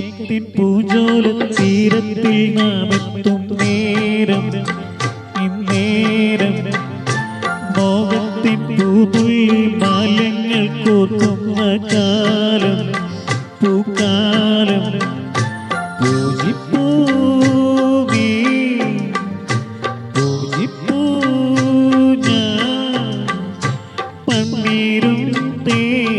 സ്നേഹത്തിൻ പൂജോല തീരത്തിൽ നാമെത്തും നേരം ഇന്നേരം. മോഹത്തിൻ പൂതുള്ളി മാലങ്ങൾ കോർക്കുന്ന കാലം പൂക്കാലം. പൂജിപ്പൂ ഞാൻ പന്നീരും തേരും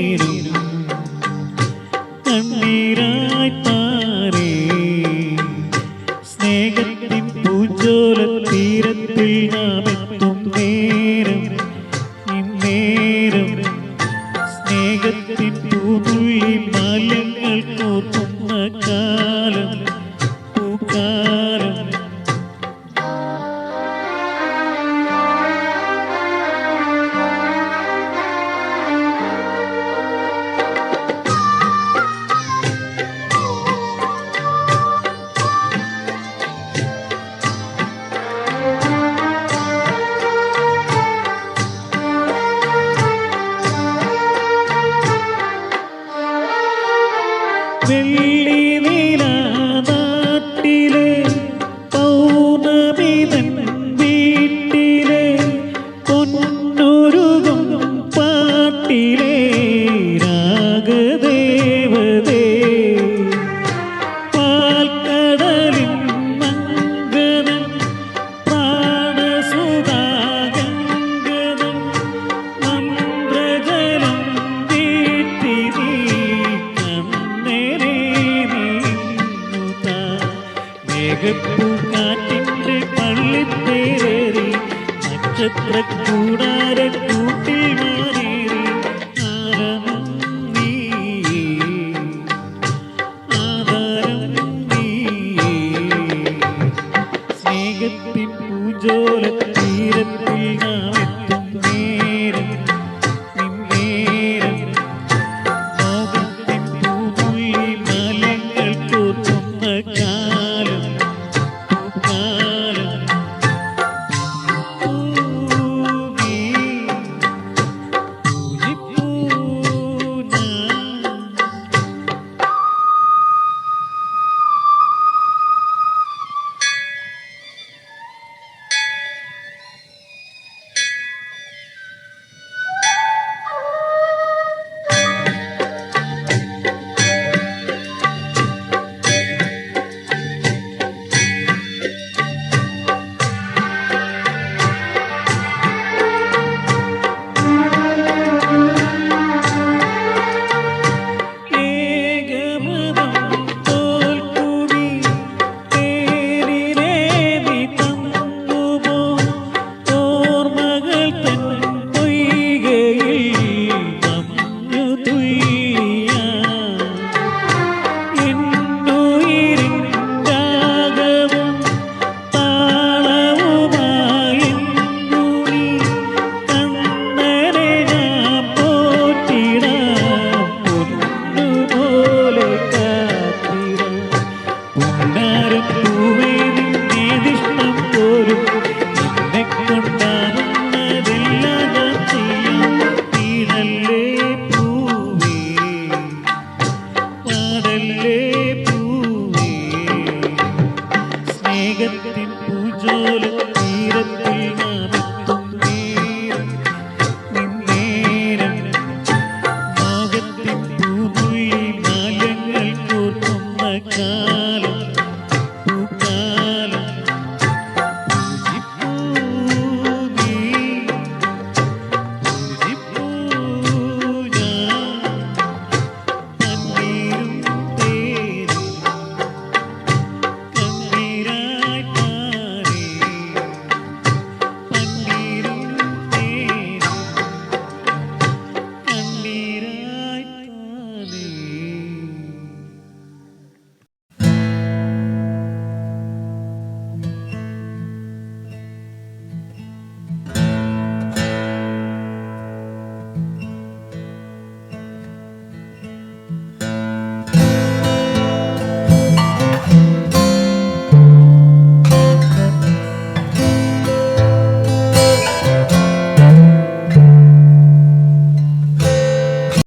തീരത്തിൽ നാം എത്തും നേരം. ഇന്നേരം സ്നേഹത്തിൻ തൂതുള്ളി മാലങ്ങൾ കോർക്കുന്ന കാലം വെള്ളി നാട്ടിലെ പൗർണമിതൻ വീട്ടിലെ പൊന്നൊരുകും പാട്ടിലെ മേഘപ്പൂക്കാറ്റിന്റെ പള്ളിത്തേറി നക്ഷത്ര കൂടാര കൂട്ടിൽ മാറേറി. ആരമം നീ ആധാരം നീ. സ്നേഹത്തിൻ പൂജോല സ്നേഹത്തിൻ പൂജോല തീരത്തിൽ